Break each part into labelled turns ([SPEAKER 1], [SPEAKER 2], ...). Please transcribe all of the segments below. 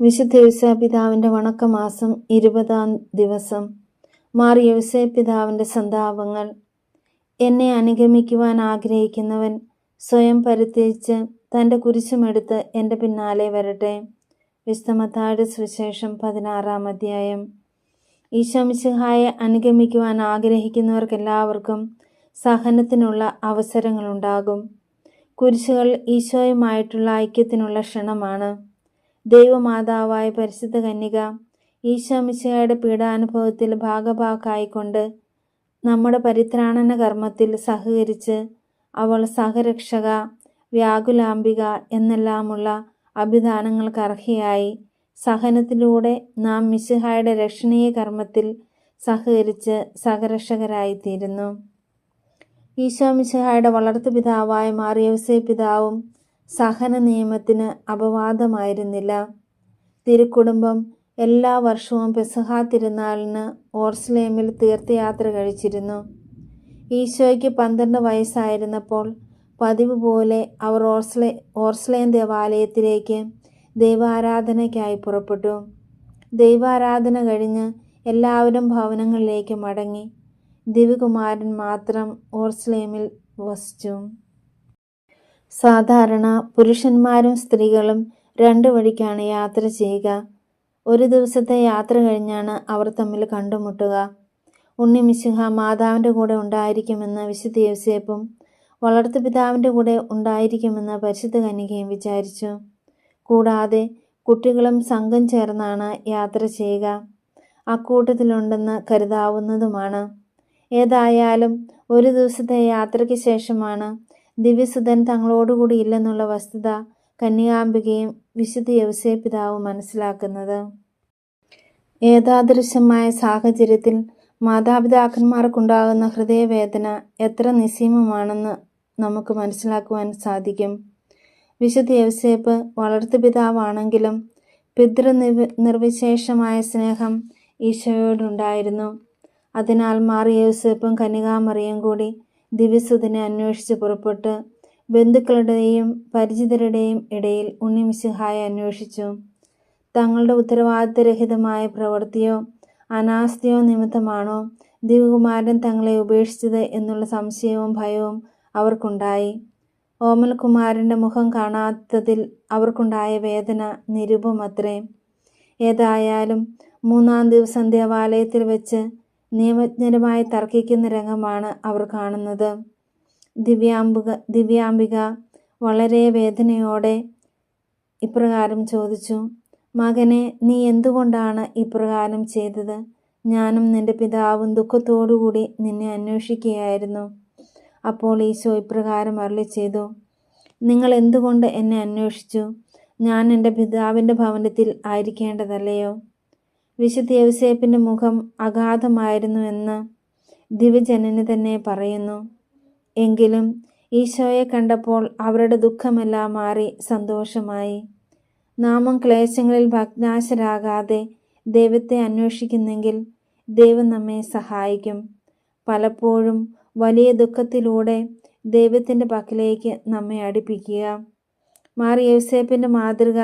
[SPEAKER 1] വിശുദ്ധ യൗസേ പിതാവിന്റെ വണക്കമാസം ഇരുപതാം ദിവസം മാർ യൗസേ പിതാവിന്റെ സന്താപങ്ങൾ. എന്നെ അനുഗമിക്കുവാൻ ആഗ്രഹിക്കുന്നവൻ സ്വയം പരിത്യജിച്ച് തന്റെ കുരിശുമെടുത്ത് എന്റെ പിന്നാലെ വരട്ടെ. വിശുദ്ധമത്തായുടെ സുവിശേഷം പതിനാറാം അധ്യായം. ഈശോമിശിഹായെ അനുഗമിക്കുവാൻ ആഗ്രഹിക്കുന്നവർക്കെല്ലാവർക്കും സഹനത്തിനുള്ള അവസരങ്ങളുണ്ടാകും. കുരിശുകൾ ഈശോയുമായിട്ടുള്ള ഐക്യത്തിനുള്ള ക്ഷണമാണ്. ദൈവമാതാവായ പരിശുദ്ധ കന്യക ഈശോമിശയുടെ പീഡാനുഭവത്തിൽ ഭാഗഭാക്കായിക്കൊണ്ട് നമ്മുടെ പരിത്രാണന കർമ്മത്തിൽ സഹകരിച്ച് അവൾ സഹരക്ഷക വ്യാകുലാംബിക എന്നെല്ലാമുള്ള അഭിധാനങ്ങൾക്ക് അർഹയായി സഹനത്തിലൂടെ നാം മിശിഹായുടെ രക്ഷണീയ കർമ്മത്തിൽ സഹകരിച്ച് സഹരക്ഷകരായിത്തീരുന്നു. ഈശോ മിശിഹായുടെ വളർത്തു പിതാവായ മാറിയവസേ പിതാവും സഹന നിയമത്തിന് അപവാദമായിരുന്നില്ല. തിരുക്കുടുംബം എല്ലാ വർഷവും പെസഹ തിരുനാളിന് ഓർസ്ലേമിൽ തീർത്ഥയാത്ര കഴിച്ചിരുന്നു. ഈശോയ്ക്ക് പന്ത്രണ്ട് വയസ്സായിരുന്നപ്പോൾ പതിവ് പോലെ അവർ ഓർസ്ലേ ഓർസ്ലേം ദേവാലയത്തിലേക്ക് ദൈവാരാധനയ്ക്കായി പുറപ്പെട്ടു. ദൈവാരാധന കഴിഞ്ഞ് എല്ലാവരും ഭവനങ്ങളിലേക്ക് മടങ്ങി. ദിവ്യകുമാരൻ മാത്രം ഓർസ്ലേമിൽ വസിച്ചു. സാധാരണ പുരുഷന്മാരും സ്ത്രീകളും രണ്ടു വഴിക്കാണ് യാത്ര ചെയ്യുക. ഒരു ദിവസത്തെ യാത്ര കഴിഞ്ഞാണ് അവർ തമ്മിൽ കണ്ടുമുട്ടുക. ഉണ്ണി മിശിഹ മാതാവിന്റെ കൂടെ ഉണ്ടായിരിക്കുമെന്ന് വിശുദ്ധ യോസേപ്പും വളർത്തു പിതാവിന്റെ കൂടെ ഉണ്ടായിരിക്കുമെന്ന് പരിശുദ്ധ കന്യകയും വിചാരിച്ചു. കൂടാതെ കുട്ടികളും സംഘം ചേർന്നാണ് യാത്ര ചെയ്യുക. അക്കൂട്ടത്തിലുണ്ടെന്ന് കരുതാവുന്നതുമാണ്. ഏതായാലും ഒരു ദിവസത്തെ യാത്രയ്ക്ക് ശേഷമാണ് ദിവ്യസുധൻ തങ്ങളോടുകൂടി ഇല്ലെന്നുള്ള വസ്തുത കന്യാംബികയും വിശുദ്ധ യവസേ പിതാവും മനസ്സിലാക്കുന്നത്. ഏതാദൃശ്യമായ സാഹചര്യത്തിൽ മാതാപിതാക്കന്മാർക്കുണ്ടാകുന്ന ഹൃദയവേദന എത്ര നിസ്സീമമാണെന്ന് നമുക്ക് മനസ്സിലാക്കുവാൻ സാധിക്കും. വിശുദ്ധ യവസേപ്പ് വളർത്തു പിതാവാണെങ്കിലും പിതൃ നിർവിശേഷമായ സ്നേഹം ഈശോയോടുണ്ടായിരുന്നു. അതിനാൽ മാറിയ യൂസേപ്പും കന്യകാമറിയും കൂടി ദിവ്യസുതിനെ അന്വേഷിച്ച് പുറപ്പെട്ട് ബന്ധുക്കളുടെയും പരിചിതരുടെയും ഇടയിൽ ഉണ്ണിമിശിഹായ അന്വേഷിച്ചു. തങ്ങളുടെ ഉത്തരവാദിത്തരഹിതമായ പ്രവൃത്തിയോ അനാസ്ഥയോ നിമിത്തമാണോ ദിവകുമാരൻ തങ്ങളെ ഉപേക്ഷിച്ചത് എന്നുള്ള സംശയവും ഭയവും അവർക്കുണ്ടായി. ഓമൽകുമാരന്റെ മുഖം കാണാത്തതിൽ അവർക്കുണ്ടായ വേദന നിരുപമത്രേ. ഏതായാലും മൂന്നാം ദിവസം ദേവാലയത്തിൽ വെച്ച് നിയമജ്ഞരുമായി തർക്കിക്കുന്ന രംഗമാണ് അവർ കാണുന്നത്. ദിവ്യാംബിക ദിവ്യാംബിക വളരെ വേദനയോടെ ഇപ്രകാരം ചോദിച്ചു മകനെ നീ എന്തുകൊണ്ടാണ് ഇപ്രകാരം ചെയ്തത്? ഞാനും നിന്റെ പിതാവും ദുഃഖത്തോടുകൂടി നിന്നെ അന്വേഷിക്കുകയായിരുന്നു. അപ്പോൾ ഈശോ ഇപ്രകാരം അരളി ചെയ്തു നിങ്ങൾ എന്തുകൊണ്ട് എന്നെ അന്വേഷിച്ചു? ഞാൻ എന്റെ പിതാവിന്റെ ഭവനത്തിൽ ആയിരിക്കേണ്ടതല്ലയോ? വിശുദ്ധ യൗസേപ്പിന്റെ മുഖം അഗാധമായിരുന്നു എന്ന് ദിവ്യജനന് തന്നെ പറയുന്നു. എങ്കിലും ഈശോയെ കണ്ടപ്പോൾ അവരുടെ ദുഃഖമെല്ലാം മാറി സന്തോഷമായി. നാമം ക്ലേശങ്ങളിൽ ഭഗ്നാശരാകാതെ ദൈവത്തെ അന്വേഷിക്കുന്നെങ്കിൽ ദൈവം നമ്മെ സഹായിക്കും. പലപ്പോഴും വലിയ ദുഃഖത്തിലൂടെ ദൈവത്തിന്റെ പക്കലേക്ക് നമ്മെ അടുപ്പിക്കുക. മാറി യൗസേപ്പിന്റെ മാതൃക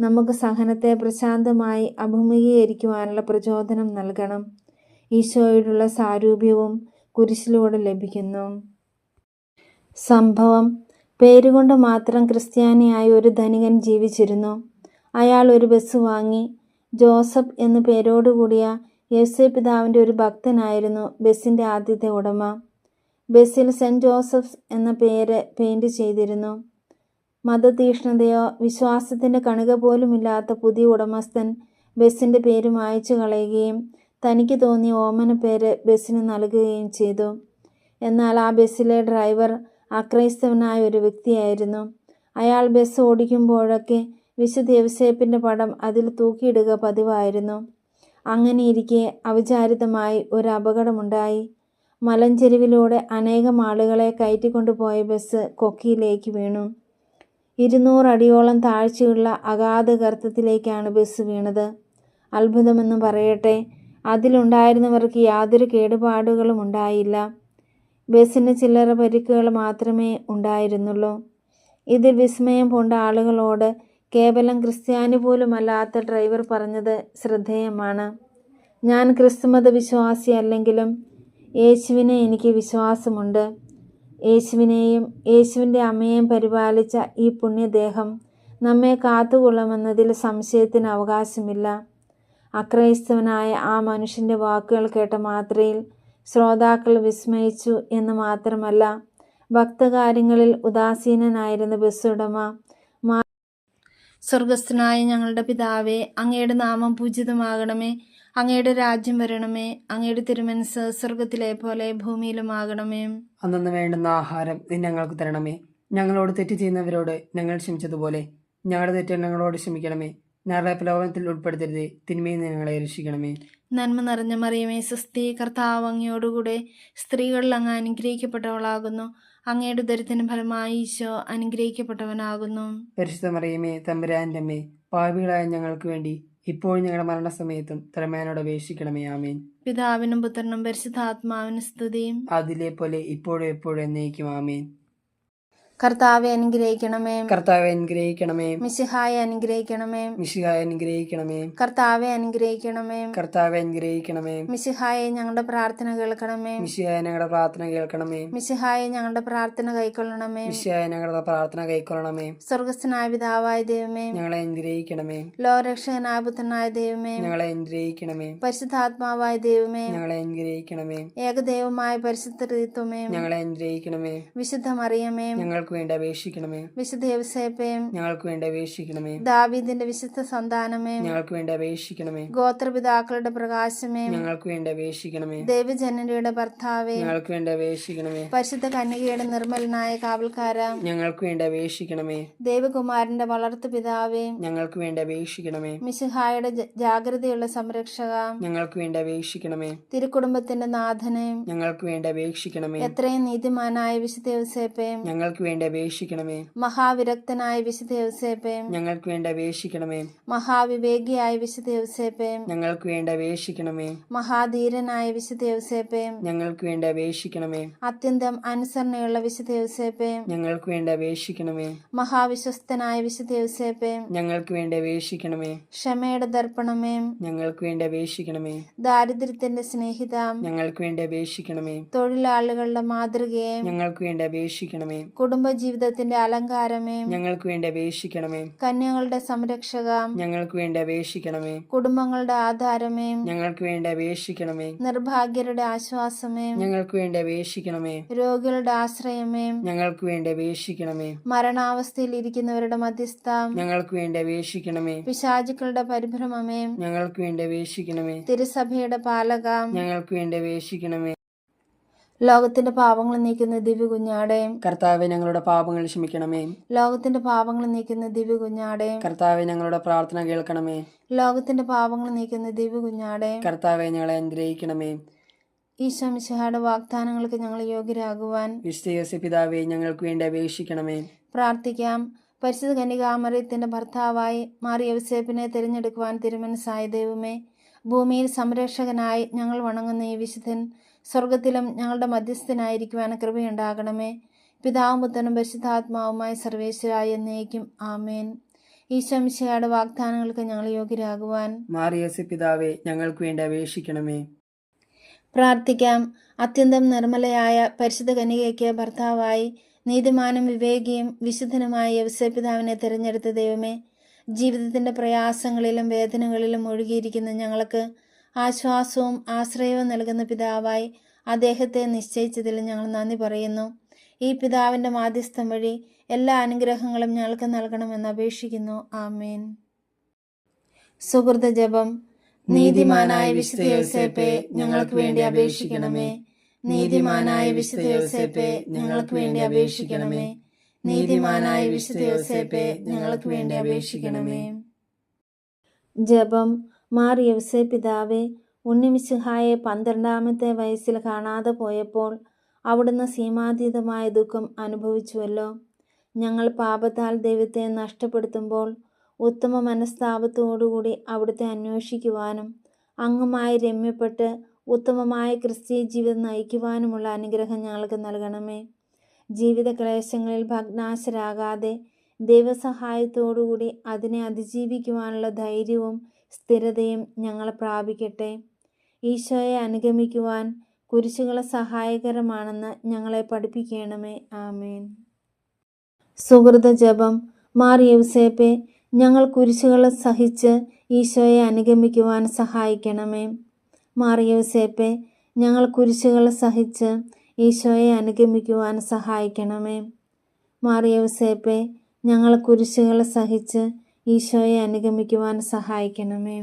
[SPEAKER 1] നമുക്ക് സഹനത്തെ പ്രശാന്തമായി അഭിമുഖീകരിക്കുവാനുള്ള പ്രചോദനം നൽകണം. ഈശോയോടുള്ള സാരൂപ്യവും കുരിശിലൂടെ ലഭിക്കുന്നു. സംഭവം പേരുകൊണ്ട് മാത്രം ക്രിസ്ത്യാനിയായ ഒരു ധനികൻ ജീവിച്ചിരുന്നു. അയാൾ ഒരു ബസ് വാങ്ങി. ജോസഫ് എന്ന പേരോടുകൂടിയ യേശു പിതാവിന്റെ ഒരു ഭക്തനായിരുന്നു ബസ്സിന്റെ ആദ്യത്തെ ഉടമ. ബസ്സിൽ സെന്റ് ജോസഫ്സ് എന്ന പേര് പെയിന്റ് ചെയ്തിരുന്നു. മതതീഷ്ണതയോ വിശ്വാസത്തിന്റെ കണിക പോലുമില്ലാത്ത പുതിയ ഉടമസ്ഥൻ ബസ്സിന്റെ പേര് മായച്ചു കളയുകയും തനിക്ക് തോന്നിയ ഓമന പേര് ബസ്സിന് നൽകുകയും ചെയ്തു. എന്നാൽ ആ ബസ്സിലെ ഡ്രൈവർ അക്രൈസ്തവനായ ഒരു വ്യക്തിയായിരുന്നു. അയാൾ ബസ് ഓടിക്കുമ്പോഴൊക്കെ വിശുദ്ധ യവസേപ്പിന്റെ പടം അതിൽ തൂക്കിയിടുക പതിവായിരുന്നു. അങ്ങനെയിരിക്കെ അവിചാരിതമായി ഒരു അപകടമുണ്ടായി. മലഞ്ചെരിവിലൂടെ അനേകം ആളുകളെ കയറ്റിക്കൊണ്ടുപോയ ബസ് കൊക്കിയിലേക്ക് വീണു. ഇരുന്നൂറടിയോളം താഴ്ചയുള്ള അഗാധ ഗർത്തത്തിലേക്കാണ് ബസ് വീണത്. അത്ഭുതമെന്ന് പറയട്ടെ അതിലുണ്ടായിരുന്നവർക്ക് യാതൊരു കേടുപാടുകളും ഉണ്ടായില്ല. ബസ്സിന് ചില്ലറ പരിക്കുകൾ മാത്രമേ ഉണ്ടായിരുന്നുള്ളൂ. ഇതിൽ വിസ്മയം പൂണ്ട ആളുകളോട് കേവലം ക്രിസ്ത്യാനി പോലുമല്ലാത്ത ഡ്രൈവർ പറഞ്ഞത് ശ്രദ്ധേയമാണ്. ഞാൻ ക്രിസ്തുമത വിശ്വാസി അല്ലെങ്കിലും യേശുവിനെ എനിക്ക് വിശ്വാസമുണ്ട്. യേശുവിനെയും യേശുവിന്റെ അമ്മയെയും പരിപാലിച്ച ഈ പുണ്യദേഹം നമ്മെ കാത്തുകൊള്ളുമെന്നതിൽ സംശയത്തിന് അവകാശമില്ല. അക്രൈസ്തവനായ ആ മനുഷ്യന്റെ വാക്കുകൾ കേട്ട മാത്രയിൽ ശ്രോതാക്കൾ വിസ്മയിച്ചു എന്ന് മാത്രമല്ല ഭക്തകാര്യങ്ങളിൽ ഉദാസീനനായിരുന്ന ബസ്സുടമ സ്വർഗസ്ഥനായ ഞങ്ങളുടെ പിതാവേ അങ്ങയുടെ നാമം പൂജിതമാകണമേ. അങ്ങയുടെ രാജ്യം വരണമേ അങ്ങയുടെ തിരുമനസ് സ്വർഗത്തിലെ പോലെ ഭൂമിയിലുമാകണമേ.
[SPEAKER 2] അന്നു വേണ്ടുന്ന ആഹാരം നീ ഞങ്ങൾക്ക് തരണമേ. ഞങ്ങളോട് തെറ്റ് ചെയ്യുന്നവരോട് ഞങ്ങൾ ക്ഷമിച്ചതുപോലെ ഞങ്ങളുടെ തെറ്റ് ഞങ്ങളോട് ക്ഷമിക്കണമേ. ഞങ്ങളുടെ പ്രലോഭനത്തിൽ ഉൾപ്പെടുത്തരുതേ തിന്മയിൽ നിന്ന് ഞങ്ങളെ രക്ഷിക്കണമേ.
[SPEAKER 1] നന്മ നിറഞ്ഞ മറിയമേ സ്വസ്തി കർത്താവ് അങ്ങയോടുകൂടെ സ്ത്രീകളിൽ അങ്ങ് അനുഗ്രഹിക്കപ്പെട്ടവളാകുന്നു. അങ്ങയുടെ ദരിദ്രത്തിന് ഫലമായി ഈശോ അനുഗ്രഹിക്കപ്പെട്ടവനാകുന്നു.
[SPEAKER 2] പരിശുദ്ധ മറിയമേ തമ്പുരാന്റെ അമ്മേ പാപികളായ ഞങ്ങൾക്ക് വേണ്ടി ഇപ്പോഴും ഞങ്ങളുടെ മരണസമയത്തും തിരമേനോട് അപേക്ഷിക്കണമേ ആമേൻ.
[SPEAKER 1] പിതാവിനും പുത്രനും പരിശുദ്ധാത്മാവിനും സ്തുതിയും.
[SPEAKER 2] അതിലെ പോലെ ഇപ്പോഴും എപ്പോഴും എന്നേക്കും ആമേൻ.
[SPEAKER 1] കർത്താവെ അനുഗ്രഹിക്കണമേ.
[SPEAKER 2] കർത്താവെ അനുഗ്രഹിക്കണമേ.
[SPEAKER 1] മിശിഹായെ അനുഗ്രഹിക്കണമേ.
[SPEAKER 2] മിശിഹായ അനുഗ്രഹിക്കണമേ.
[SPEAKER 1] കർത്താവെ അനുഗ്രഹിക്കണമേ.
[SPEAKER 2] കർത്താവെ അനുഗ്രഹിക്കണമേ.
[SPEAKER 1] മിശിഹായെ ഞങ്ങളുടെ പ്രാർത്ഥന കേൾക്കണമേ.
[SPEAKER 2] മിശിഹായ ഞങ്ങളുടെ പ്രാർത്ഥന കേൾക്കണമേ.
[SPEAKER 1] മിശിഹായെ ഞങ്ങളുടെ പ്രാർത്ഥന കൈക്കൊള്ളണമേ.
[SPEAKER 2] മിശിഹായ ഞങ്ങളുടെ പ്രാർത്ഥന കൈക്കൊള്ളണമേ.
[SPEAKER 1] സ്വർഗസ്ഥനായ പിതാവായ ദൈവമേ.
[SPEAKER 2] ഞങ്ങളെ അനുഗ്രഹിക്കണമേ.
[SPEAKER 1] ലോകരക്ഷകനായ പുത്രനായ ദൈവമേ.
[SPEAKER 2] ഞങ്ങളെ അനുഗ്രഹിക്കണമേ.
[SPEAKER 1] പരിശുദ്ധാത്മാവായ ദൈവമേ.
[SPEAKER 2] ഞങ്ങളെ അനുഗ്രഹിക്കണമേ.
[SPEAKER 1] ഏകദൈവമായ പരിശുദ്ധ ഋതുമേ
[SPEAKER 2] ഞങ്ങളെ അനുഗ്രഹിക്കണമേ.
[SPEAKER 1] വിശുദ്ധ മറിയമേ
[SPEAKER 2] ഞങ്ങൾക്ക് വേണ്ടി അപേക്ഷിക്കണമേ
[SPEAKER 1] വിശുദ്ധ യവസേപ്പയും
[SPEAKER 2] ഞങ്ങൾക്ക് വേണ്ടി അപേക്ഷിക്കണമേ
[SPEAKER 1] ദാവീദിന്റെ വിശുദ്ധ സന്താനമേ
[SPEAKER 2] ഞങ്ങൾക്ക് വേണ്ടി അപേക്ഷിക്കണമേ
[SPEAKER 1] ഗോത്രപിതാക്കളുടെ പ്രകാശമേ
[SPEAKER 2] ഞങ്ങൾക്ക് വേണ്ടി അപേക്ഷിക്കണമേ
[SPEAKER 1] ദൈവജനനിയുടെ ഭർത്താവേ
[SPEAKER 2] ഞങ്ങൾക്ക് വേണ്ടി അപേക്ഷിക്കണമേ
[SPEAKER 1] പരിശുദ്ധ കന്യകയുടെ നിർമ്മലനായ കാവൽക്കാര
[SPEAKER 2] ഞങ്ങൾക്ക് വേണ്ടി അപേക്ഷിക്കണമേ
[SPEAKER 1] ദേവകുമാരന്റെ വളർത്തു പിതാവേ
[SPEAKER 2] ഞങ്ങൾക്ക് വേണ്ടി അപേക്ഷിക്കണമേ
[SPEAKER 1] മിശിഹായുടെ ജാഗ്രതയുള്ള സംരക്ഷക
[SPEAKER 2] ഞങ്ങൾക്ക് വേണ്ടി അപേക്ഷിക്കണമേ
[SPEAKER 1] തിരുക്കുടുംബത്തിന്റെ നാഥനെ
[SPEAKER 2] ഞങ്ങൾക്ക് വേണ്ടി അപേക്ഷിക്കണമേ
[SPEAKER 1] എത്രയും നീതിമാനായ വിശുദ്ധ യൗസേപ്പേ
[SPEAKER 2] ഞങ്ങൾക്ക് വേണ്ടി അപേക്ഷിക്കണമേ.
[SPEAKER 1] മഹാവിരക്തനായ വിശുദ്ധ യൗസേപ്പേ.
[SPEAKER 2] ഞങ്ങൾക്ക് വേണ്ടി അപേക്ഷിക്കണമേ.
[SPEAKER 1] മഹാവിവേകിയായ വിശുദ്ധ യൗസേപ്പേ.
[SPEAKER 2] ഞങ്ങൾക്ക് വേണ്ടി അപേക്ഷിക്കണമേ.
[SPEAKER 1] മഹാധീരനായ വിശുദ്ധ യൗസേപ്പേ.
[SPEAKER 2] ഞങ്ങൾക്ക് വേണ്ടി അപേക്ഷിക്കണമേ.
[SPEAKER 1] അത്യന്തം അനുസരണയുള്ള വിശുദ്ധ യൗസേപ്പേ.
[SPEAKER 2] ഞങ്ങൾക്ക് വേണ്ടി അപേക്ഷിക്കണമേ.
[SPEAKER 1] മഹാവിശ്വസ്തനായ വിശുദ്ധ യൗസേപ്പേ.
[SPEAKER 2] ഞങ്ങൾക്ക് വേണ്ടി അപേക്ഷിക്കണമേ.
[SPEAKER 1] ക്ഷമയുടെ ദർപ്പണമേ.
[SPEAKER 2] ഞങ്ങൾക്ക് വേണ്ടി അപേക്ഷിക്കണമേ.
[SPEAKER 1] ദാരിദ്ര്യത്തിന്റെ സ്നേഹിത.
[SPEAKER 2] ഞങ്ങൾക്ക് വേണ്ടി അപേക്ഷിക്കണമേ.
[SPEAKER 1] തൊഴിലാളികളുടെ മാതൃകയെ.
[SPEAKER 2] ഞങ്ങൾക്ക് വേണ്ടി അപേക്ഷിക്കണമേ.
[SPEAKER 1] കുടുംബജീവിതത്തിന്റെ അലങ്കാരമേ.
[SPEAKER 2] ഞങ്ങൾക്ക് വേണ്ടി അപേക്ഷിക്കണമേ.
[SPEAKER 1] കന്യകളുടെ സംരക്ഷക.
[SPEAKER 2] ഞങ്ങൾക്ക് വേണ്ടി അപേക്ഷിക്കണമേ.
[SPEAKER 1] കുടുംബങ്ങളുടെ ആധാരമേ.
[SPEAKER 2] ഞങ്ങൾക്ക് വേണ്ടി അപേക്ഷിക്കണമേ.
[SPEAKER 1] നിർഭാഗ്യരുടെ ആശ്വാസമേ.
[SPEAKER 2] ഞങ്ങൾക്ക് വേണ്ടി അപേക്ഷിക്കണമേ.
[SPEAKER 1] രോഗികളുടെ ആശ്രയമേ.
[SPEAKER 2] ഞങ്ങൾക്ക് വേണ്ടി അപേക്ഷിക്കണമേ.
[SPEAKER 1] മരണാവസ്ഥയിൽ ഇരിക്കുന്നവരുടെ മധ്യസ്ഥ.
[SPEAKER 2] ഞങ്ങൾക്ക് വേണ്ടി അപേക്ഷിക്കണമേ.
[SPEAKER 1] പിശാചുക്കളുടെ പരിഭ്രമമേ.
[SPEAKER 2] ഞങ്ങൾക്ക് വേണ്ടി അപേക്ഷിക്കണമേ.
[SPEAKER 1] തിരുസഭയുടെ പാലക.
[SPEAKER 2] ഞങ്ങൾക്ക് വേണ്ടി അപേക്ഷിക്കണമേ.
[SPEAKER 1] ലോകത്തിന്റെ പാപങ്ങൾ നീക്കുന്ന ദിവ്യ കുഞ്ഞാടെ
[SPEAKER 2] കർത്താവെ ഞങ്ങളുടെ പാപങ്ങൾ ക്ഷമിക്കണമേ.
[SPEAKER 1] ലോകത്തിന്റെ പാപങ്ങൾ നീക്കുന്ന ദിവ്യ കുഞ്ഞാടെ
[SPEAKER 2] കർത്താവെ ഞങ്ങളുടെ പ്രാർത്ഥന കേൾക്കണമേ.
[SPEAKER 1] ലോകത്തിന്റെ പാപങ്ങൾ നീക്കുന്ന ദിവ്യ കുഞ്ഞാടെ
[SPEAKER 2] കർത്താവെ ഞങ്ങളെ അനുഗ്രഹിക്കണമേ.
[SPEAKER 1] ഈ മിശിഹായുടെ വാഗ്ദാനങ്ങൾക്ക് ഞങ്ങൾ യോഗ്യരാകുവാൻ
[SPEAKER 2] വിശ്വസി പിതാവെ ഞങ്ങൾക്ക് വേണ്ടി അപേക്ഷിക്കണമേ.
[SPEAKER 1] പ്രാർത്ഥിക്കാം. പരിശുദ്ധ കന്യകാമറിയത്തിന്റെ ഭർത്താവായി മാറിയ വിസേപ്പിനെ തിരഞ്ഞെടുക്കുവാൻ തിരുമനസായ ദൈവമേ ഭൂമിയിൽ സംരക്ഷകനായി ഞങ്ങൾ വണങ്ങുന്ന ഈ വിശുദ്ധൻ സ്വർഗത്തിലും ഞങ്ങളുടെ മധ്യസ്ഥനായിരിക്കുവാൻ കൃപയുണ്ടാകണമേ. പിതാവും പുത്രനും പരിശുദ്ധാത്മാവുമായി സർവേശ്വരായി എന്നേക്കും ആമേൻ. ഈ മിശിഹായുടെ വാഗ്ദാനങ്ങൾക്ക് ഞങ്ങൾ യോഗ്യരാകുവാൻ
[SPEAKER 2] മാറിയസ് പിതാവെ ഞങ്ങൾക്ക് വേണ്ടി അപേക്ഷിക്കണമേ.
[SPEAKER 1] പ്രാർത്ഥിക്കാം. അത്യന്തം നിർമ്മലയായ പരിശുദ്ധ കനികയ്ക്ക് ഭർത്താവായി നീതിമാനും വിവേകിയും വിശുദ്ധനുമായ യവസപിതാവിനെ തിരഞ്ഞെടുത്ത ദൈവമേ ജീവിതത്തിന്റെ പ്രയാസങ്ങളിലും വേദനകളിലും ഒഴുകിയിരിക്കുന്ന ഞങ്ങൾക്ക് ആശ്വാസവും ആശ്രയവും നൽകുന്ന പിതാവായി അദ്ദേഹത്തെ നിശ്ചയിച്ചതിൽ ഞങ്ങൾ നന്ദി പറയുന്നു. ഈ പിതാവിന്റെ മാധ്യസ്ഥം വഴി എല്ലാ അനുഗ്രഹങ്ങളും ഞങ്ങൾക്ക് നൽകണമെന്ന് അപേക്ഷിക്കുന്നു. ആമേൻ. സുഹൃത ജപം. നീതിമാനായ വിശുദ്ധ ഞങ്ങൾക്ക് വേണ്ടി അപേക്ഷിക്കണമേ. നീതിമാനായ വിശുദ്ധ ഞങ്ങൾക്ക് വേണ്ടി അപേക്ഷിക്കണമേ. നീതിമാനായ വിശുദ്ധ യോസേപ്പെ ഞങ്ങൾക്ക് വേണ്ടി അപേക്ഷിക്കണമേ. ജപം മാർ യവസേ പിതാവെ ഉണ്ണിമിശിഹായെ പന്ത്രണ്ടാമത്തെ വയസ്സിൽ കാണാതെ പോയപ്പോൾ അവിടുന്ന് സീമാതീതമായ ദുഃഖം അനുഭവിച്ചുവല്ലോ. ഞങ്ങൾ പാപത്താൽ ദൈവത്തെ നഷ്ടപ്പെടുത്തുമ്പോൾ ഉത്തമ മനസ്താപത്തോടുകൂടി അവിടുത്തെ അന്വേഷിക്കുവാനും അങ്ങുമായി രമ്യപ്പെട്ട് ഉത്തമമായ ക്രിസ്തീയ ജീവിതം നയിക്കുവാനുമുള്ള അനുഗ്രഹം ഞങ്ങൾക്ക് നൽകണമേ. ജീവിത ക്ലേശങ്ങളിൽ ഭഗ്നാശരാകാതെ ദൈവസഹായത്തോടുകൂടി അതിനെ അതിജീവിക്കുവാനുള്ള ധൈര്യവും സ്ഥിരതയും ഞങ്ങൾ പ്രാപിക്കട്ടെ. ഈശോയെ അനുഗമിക്കുവാൻ കുരിശുകളെ സഹായകരമാണെന്ന് ഞങ്ങളെ പഠിപ്പിക്കണമേ. ആമേൻ. സുഹൃത ജപം. മാറിയവസേപ്പെ ഞങ്ങൾ കുരിശുകളെ സഹിച്ച് ഈശോയെ അനുഗമിക്കുവാൻ സഹായിക്കണമേ. മാറിയവസേപ്പെ ഞങ്ങൾ കുരിശുകളെ സഹിച്ച് ഈശോയെ അനുഗമിക്കുവാൻ സഹായിക്കണമേ. മാറിയവസേപ്പെ ഞങ്ങൾ കുരിശുകൾ സഹിച്ച് ഈശോയെ അനുഗമിക്കുവാൻ സഹായിക്കണമേ.